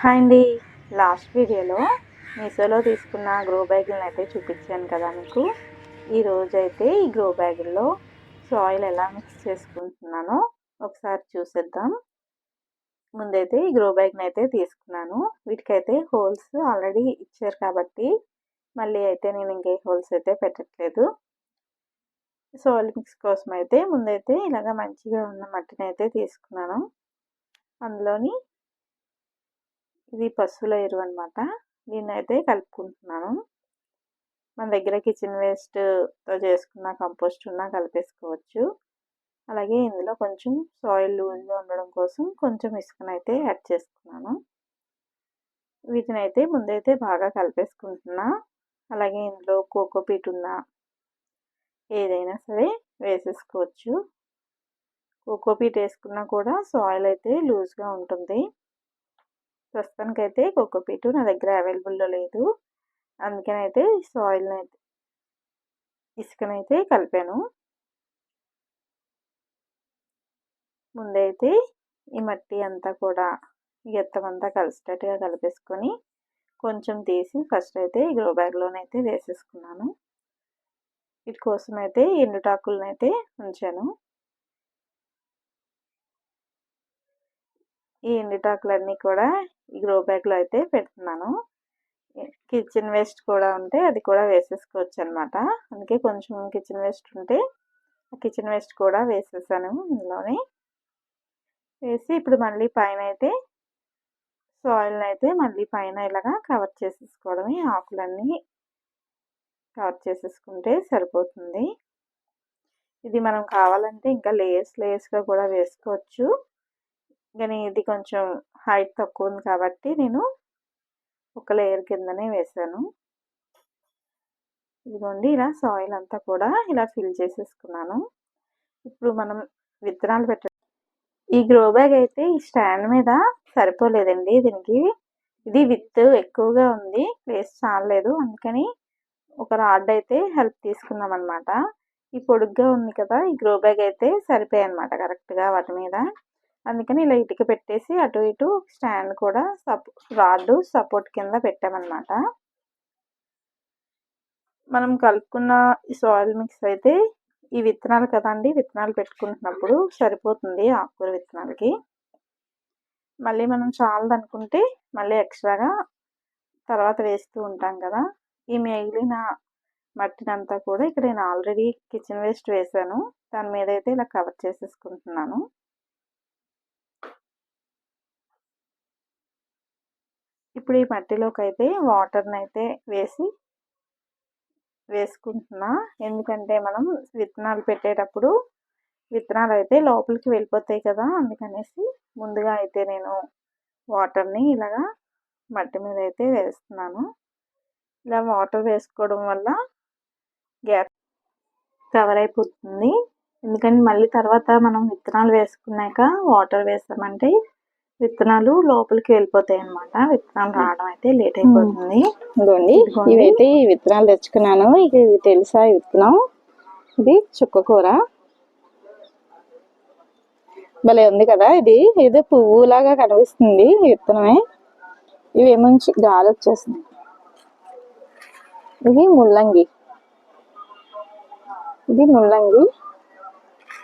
Hi అండి. Last వీడియోలో మీషోలో తీసుకున్న గ్రో బ్యాగులను అయితే చూపించాను కదా మీకు. ఈరోజు అయితే ఈ గ్రో బ్యాగుల్లో సాయిల్ ఎలా మిక్స్ చేసుకుంటున్నానో ఒకసారి చూసేద్దాం. ముందైతే ఈ గ్రో బ్యాగ్ని అయితే తీసుకున్నాను. వీటికైతే హోల్స్ ఆల్రెడీ ఇచ్చారు కాబట్టి మళ్ళీ అయితే నేను ఇంకే హోల్స్ అయితే పెట్టట్లేదు. సాయిల్ మిక్స్ కోసం అయితే ముందైతే ఇలాగ మంచిగా ఉన్న మట్టిని అయితే తీసుకున్నాను. అందులోని ఇది పశువుల ఎరువు అనమాట దీన్నైతే కలుపుకుంటున్నాను. మన దగ్గర కిచెన్ వేస్ట్తో చేసుకున్న కంపోస్ట్ ఉన్నా కలిపేసుకోవచ్చు. అలాగే ఇందులో కొంచెం సాయిల్ లూజ్గా ఉండడం కోసం కొంచెం ఇసుకనైతే యాడ్ చేసుకున్నాను. వీటిని అయితే ముందైతే బాగా కలిపేసుకుంటున్నా. అలాగే ఇందులో కోకోపీట్ ఉన్నా ఏదైనా సరే వేసేసుకోవచ్చు. కోకోపీట్ వేసుకున్నా కూడా సాయిల్ అయితే లూజ్గా ఉంటుంది. ప్రస్తుతానికి అయితే కోకోపీటు నా దగ్గర అవైలబుల్లో లేదు. అందుకని అయితే సాయిల్ని అయితే ఇసుకనైతే కలిపాను. ముందైతే ఈ మట్టి అంతా కూడా ఎత్తమంతా కలిసేటట్టుగా కలిపేసుకొని కొంచెం తీసి ఫస్ట్ అయితే గ్రో బ్యాగ్లోనైతే వేసేసుకున్నాను. వీటి కోసం అయితే ఎండుటాకులనైతే ఉంచాను. ఈ ఎండుటాకులన్నీ కూడా ఈ గ్రో బ్యాగ్లో అయితే పెడుతున్నాను. కిచెన్ వేస్ట్ కూడా ఉంటే అది కూడా వేసేసుకోవచ్చు అనమాట అందుకే కొంచెం కిచెన్ వేస్ట్ ఉంటే కిచెన్ వేస్ట్ కూడా వేసేసాను ఇందులోనే. వేసి ఇప్పుడు మళ్ళీ పైన అయితే సాయిల్ని అయితే మళ్ళీ పైన ఇలాగా కవర్ చేసేసుకోవడమే. ఆకులన్నీ కవర్ చేసేసుకుంటే సరిపోతుంది. ఇది మనం కావాలంటే ఇంకా లేయర్స్ లేయర్స్గా కూడా వేసుకోవచ్చు. కానీ ఇది కొంచెం హైట్ తక్కువ ఉంది కాబట్టి నేను ఒక లేయర్ కిందనే వేసాను ఇదిగోండి ఇలా సాయిల్ అంతా కూడా ఇలా ఫిల్ చేసేసుకున్నాను. ఇప్పుడు మనం విత్తనాలు పెట్ట ఈ గ్రో బ్యాగ్ అయితే ఈ స్టాండ్ మీద సరిపోలేదండి. దీనికి ఇది విత్ ఎక్కువగా ఉంది ప్లేస్ చాలలేదు అందుకని ఒక రాడ్ అయితే హెల్ప్ తీసుకున్నాం అనమాట ఈ పొడుగ్గా ఉంది కదా ఈ గ్రో బ్యాగ్ అయితే సరిపోయాయి అనమాట కరెక్ట్గా వాటి మీద. అందుకని ఇలా ఇటుక పెట్టేసి అటు ఇటు స్టాండ్ కూడా సపో రాడ్ సపోర్ట్ కింద పెట్టామన్నమాట. మనం కలుపుకున్న ఈ సాయిల్ మిక్స్ అయితే ఈ విత్తనాలు కదండి విత్తనాలు పెట్టుకుంటున్నప్పుడు సరిపోతుంది ఆకుకూర విత్తనాలకి. మళ్ళీ మనం చాలదనుకుంటే మళ్ళీ ఎక్స్ట్రాగా తర్వాత వేస్తూ ఉంటాం కదా. ఈ మిగిలిన మట్టినంతా కూడా ఇక్కడ నేను ఆల్రెడీ కిచెన్ వేస్ట్ వేసాను దాని మీద అయితే ఇలా కవర్ చేసేసుకుంటున్నాను. ఇప్పుడు ఈ మట్టిలోకి అయితే వాటర్ని అయితే వేసి వేసుకుంటున్నా. ఎందుకంటే మనం విత్తనాలు పెట్టేటప్పుడు విత్తనాలు అయితే లోపలికి వెళ్ళిపోతాయి కదా అందుకనేసి ముందుగా అయితే నేను వాటర్ని ఇలాగా మట్టి మీద అయితే వేస్తున్నాను. ఇలా వాటర్ వేసుకోవడం వల్ల గ్యాప్ కవర్ అయిపోతుంది. ఎందుకంటే మళ్ళీ తర్వాత మనం విత్తనాలు వేసుకున్నాక వాటర్ వేస్తామంటే విత్తనాలు లోపలికి వెళ్ళిపోతాయి అనమాట విత్తనాలు రావడం అయితే లేట్ అయిపోతుంది. ఇదిగోండి. ఇవైతే ఈ విత్తనాలు తెచ్చుకున్నాను. ఇది తెలుసా విత్తనం? ఇది చుక్క కూర. భలే ఉంది కదా ఇది. ఏదో పువ్వులాగా కనిపిస్తుంది విత్తనమే. ఇవేమో గాలి వచ్చేసింది ఇది ముల్లంగి. ఇది ముల్లంగి.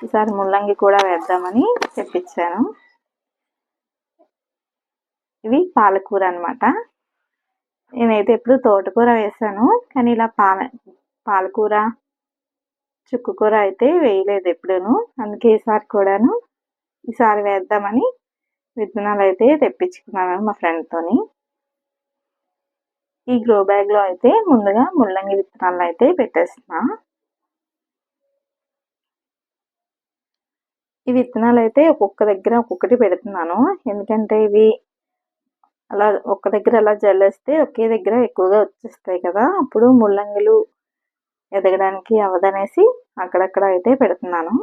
ఈసారి ముల్లంగి కూడా వేద్దామని తెప్పించాను. ఇవి పాలకూర అనమాట నేనైతే ఎప్పుడు తోటకూర వేసాను కానీ ఇలా పాల పాలకూర చుక్కుకూర అయితే వేయలేదు ఎప్పుడూను. అందుకే ఈసారి కూడాను ఈసారి వేద్దామని విత్తనాలు అయితే తెప్పించుకున్నాను మా ఫ్రెండ్తోని ఈ గ్రో బ్యాగ్లో అయితే ముందుగా ముల్లంగి విత్తనాలు అయితే పెట్టేస్తున్నా. ఈ విత్తనాలు అయితే ఒక్కొక్క దగ్గర ఒక్కొక్కటి పెడుతున్నాను. ఎందుకంటే ఇవి అలా ఒక్క దగ్గర అలా జల్లేస్తే ఒకే దగ్గర ఎక్కువగా వచ్చేస్తాయి కదా. అప్పుడు ముల్లంగిలు ఎదగడానికి అవదనేసి అక్కడక్కడ అయితే పెడుతున్నాను.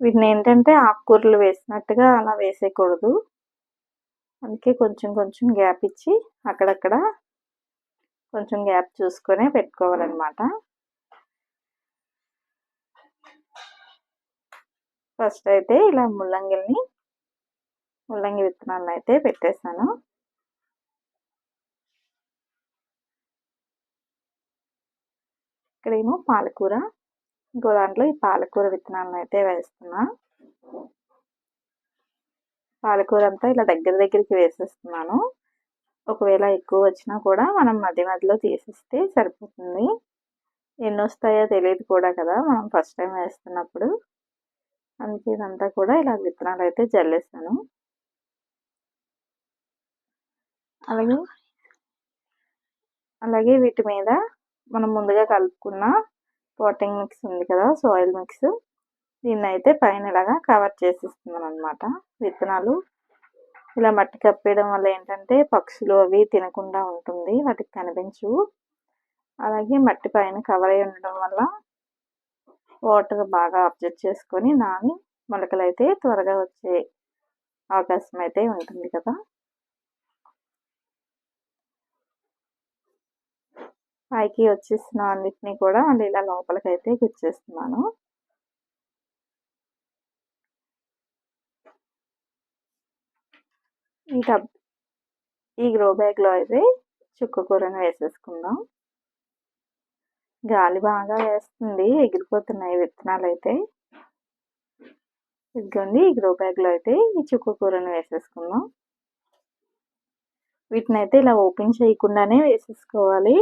వీటిని ఏంటంటే ఆకుకూరలు వేసినట్టుగా అలా వేసేయకూడదు. అందుకే కొంచెం కొంచెం గ్యాప్ ఇచ్చి అక్కడక్కడ కొంచెం గ్యాప్ చూసుకొనే పెట్టుకోవాలన్నమాట. ఫస్ట్ అయితే ఇలా ముల్లంగిల్ని ముల్లంగి విత్తనాలను అయితే పెట్టేశాను ఇక్కడేమో పాలకూర. ఇంకో దాంట్లో ఈ పాలకూర విత్తనాలను అయితే వేస్తున్నా. పాలకూర అంతా ఇలా దగ్గర దగ్గరికి వేసేస్తున్నాను. ఒకవేళ ఎక్కువ వచ్చినా కూడా మనం మధ్య మధ్యలో తీసేస్తే సరిపోతుంది. ఎన్ని వస్తాయో తెలియదు కూడా కదా మనం ఫస్ట్ టైం వేస్తున్నప్పుడు. అందుకే ఇదంతా కూడా ఇలా విత్తనాలు అయితే జల్లేసాను. అలాగే అలాగే వీటి మీద మనం ముందుగా కలుపుకున్న పోటింగ్ మిక్స్ ఉంది కదా సాయిల్ మిక్స్. దీన్ని అయితే పైన ఇలాగా కవర్ చేసిస్తున్నాను అనమాట విత్తనాలు ఇలా మట్టి కప్పేయడం వల్ల ఏంటంటే పక్షులు అవి తినకుండా ఉంటుంది వాటికి కనిపించు అలాగే మట్టి పైన కవర్ అయి ఉండడం వల్ల వాటర్ బాగా అబ్జర్వ్ చేసుకొని నాని మొలకలు అయితే త్వరగా వచ్చే అవకాశం అయితే ఉంటుంది కదా. పైకి వచ్చేసిన అన్నిటినీ కూడా మళ్ళీ ఇలా లోపలికైతే గుచ్చేస్తున్నాను. ఈ టబ్ ఈ గ్రో బ్యాగ్లో అయితే చుక్కకూరను వేసేసుకుందాం. గాలి బాగా వేస్తుంది ఎగిరిపోతున్నాయి విత్తనాలు అయితే. ఇదిగోండి ఈ గ్రో బ్యాగ్లో అయితే ఈ చుక్కకూరను వేసేసుకుందాం. వీటిని అయితే ఇలా ఓపెన్ చేయకుండానే వేసేసుకోవాలి.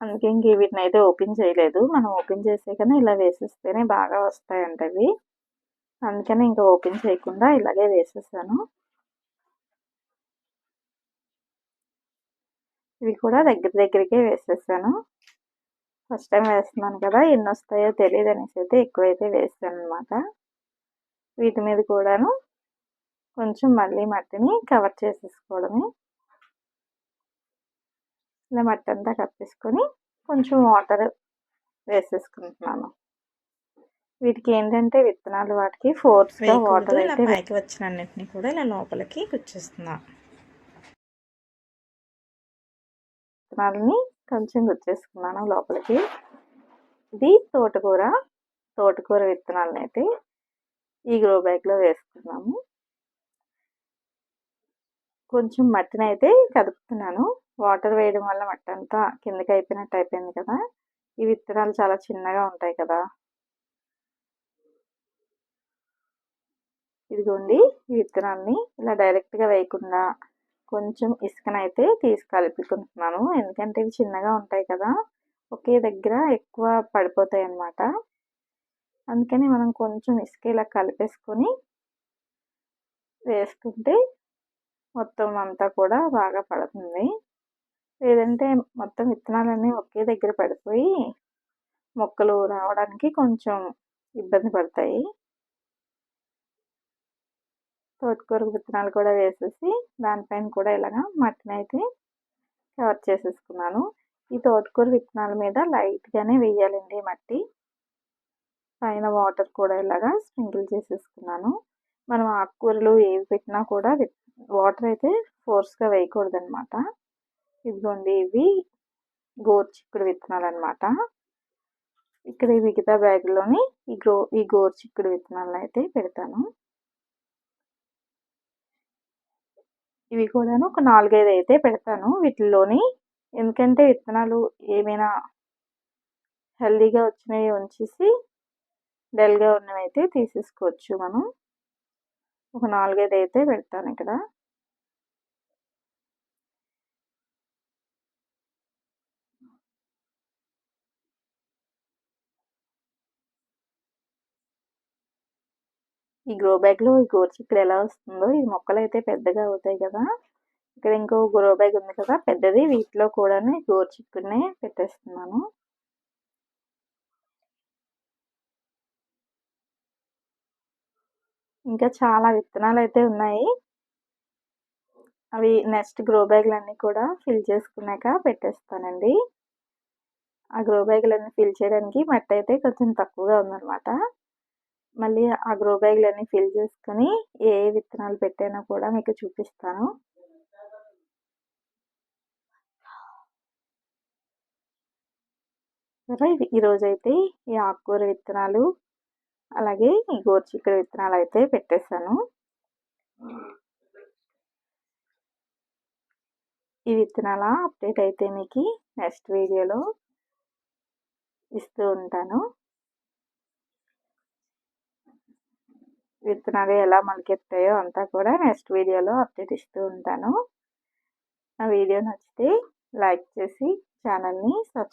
అందుకే ఇంక వీటిని అయితే ఓపెన్ చేయలేదు. మనం ఓపెన్ చేసే కన్నా ఇలా వేసేస్తేనే బాగా వస్తాయంట అందుకనే అందుకని ఇంకా ఓపెన్ చేయకుండా ఇలాగే వేసేసాను. ఇవి కూడా దగ్గర దగ్గరికే వేసేసాను. ఫస్ట్ టైం వేస్తున్నాను కదా ఎన్ని వస్తాయో తెలియదు అనేసి అయితే ఎక్కువైతే వేస్తాను అనమాట వీటి మీద కూడాను కొంచెం మళ్ళీ మట్టిని కవర్ చేసేసుకోవడమే. ఇలా మట్టి అంతా కప్పేసుకొని కొంచెం వాటర్ వేసేసుకుంటున్నాను. వీటికి ఏంటంటే విత్తనాలు వాటికి ఫోర్స్గా వాటర్ అయితే పైకి వచ్చిన అన్నిటిని కూడా ఇలా లోపలికి గుచ్చేస్తున్నా. విత్తనాలని కొంచెం గుచ్చేసుకున్నాను లోపలికి. ఇది తోటకూర తోటకూర విత్తనాలను అయితే ఈ గ్రో బ్యాగ్లో వేసుకున్నాము. కొంచెం మట్టిని అయితే కదుపుతున్నాను. వాటర్ వేయడం వల్ల మట్టి అంతా కిందకి అయిపోయినట్టు అయిపోయింది కదా? ఈ విత్తనాలు చాలా చిన్నగా ఉంటాయి కదా? ఇదిగోండి ఈ విత్తనాన్ని ఇలా డైరెక్ట్గా వేయకుండా కొంచెం ఇసుకనైతే తీసి కలుపుకుంటున్నాను ఎందుకంటే ఇవి చిన్నగా ఉంటాయి కదా? ఒకే దగ్గర ఎక్కువ పడిపోతాయి అన్నమాట. అందుకని మనం కొంచెం ఇసుక ఇలా కలిపేసుకొని వేసుకుంటే మొత్తం అంతా కూడా బాగా పడుతుంది. లేదంటే మొత్తం విత్తనాలన్నీ ఒకే దగ్గర పడిపోయి మొక్కలు రావడానికి కొంచెం ఇబ్బంది పడతాయి. తోటకూర విత్తనాలు కూడా వేసేసి దానిపైన కూడా ఇలాగా మట్టిని అయితే కవర్ చేసేసుకున్నాను. ఈ తోటకూర విత్తనాల మీద లైట్గానే వేయాలండి మట్టి. పైన వాటర్ కూడా ఇలాగా స్ప్రింకిల్ చేసేసుకున్నాను. మనం ఆకుకూరలు ఏవి పెట్టినా కూడా వాటర్ అయితే ఫోర్స్గా వేయకూడదు అనమాట ఇదిగోండి ఇవి గోరుచిక్కుడు విత్తనాలు అనమాట ఇక్కడ ఈ మిగతా బ్యాగ్లోని ఈ గో ఈ గోరుచిక్కుడు విత్తనాలను అయితే పెడతాను. ఇవి కూడాను ఒక నాలుగైదు అయితే పెడతాను. వీటిల్లోని ఎందుకంటే విత్తనాలు ఏమైనా హెల్దీగా వచ్చినవి ఉంచేసి డల్గా ఉన్నవి అయితే తీసేసుకోవచ్చు మనం. ఒక నాలుగైదు అయితే పెడతాను ఇక్కడ. ఈ గ్రో బ్యాగ్లో ఈ గోరుచిక్కుడు ఎలా వస్తుందో ఈ మొక్కలు అయితే పెద్దగా అవుతాయి కదా. ఇక్కడ ఇంకో గ్రో బ్యాగ్ ఉంది కదా పెద్దది. వీటిలో కూడా గోరుచిక్కుడినే పెట్టేస్తున్నాను. ఇంకా చాలా విత్తనాలు అయితే ఉన్నాయి. అవి నెక్స్ట్ గ్రో బ్యాగ్లన్నీ కూడా ఫిల్ చేసుకున్నాక పెట్టేస్తానండి. ఆ గ్రో బ్యాగులన్నీ ఫిల్ చేయడానికి మట్టి అయితే కొంచెం తక్కువగా ఉందన్నమాట. మళ్ళీ ఆ గ్రో బ్యాగ్లన్నీ ఫిల్ చేసుకొని ఏ విత్తనాలు పెట్టానో కూడా మీకు చూపిస్తాను. సరే ఈరోజైతే ఈ ఆకుకూర విత్తనాలు అలాగే ఈ గోరుచిక్కుడు విత్తనాలు అయితే పెట్టేశాను. ఈ విత్తనాల అప్డేట్ అయితే మీకు నెక్స్ట్ వీడియోలో ఇస్తూ ఉంటాను. విత్తనాలు ఎలా మొలకెత్తాయో అంతా కూడా నెక్స్ట్ వీడియోలో అప్డేట్ ఇస్తూ ఉంటాను. ఆ వీడియో నచ్చితే లైక్ చేసి ఛానల్ని సబ్స్క్రైబ్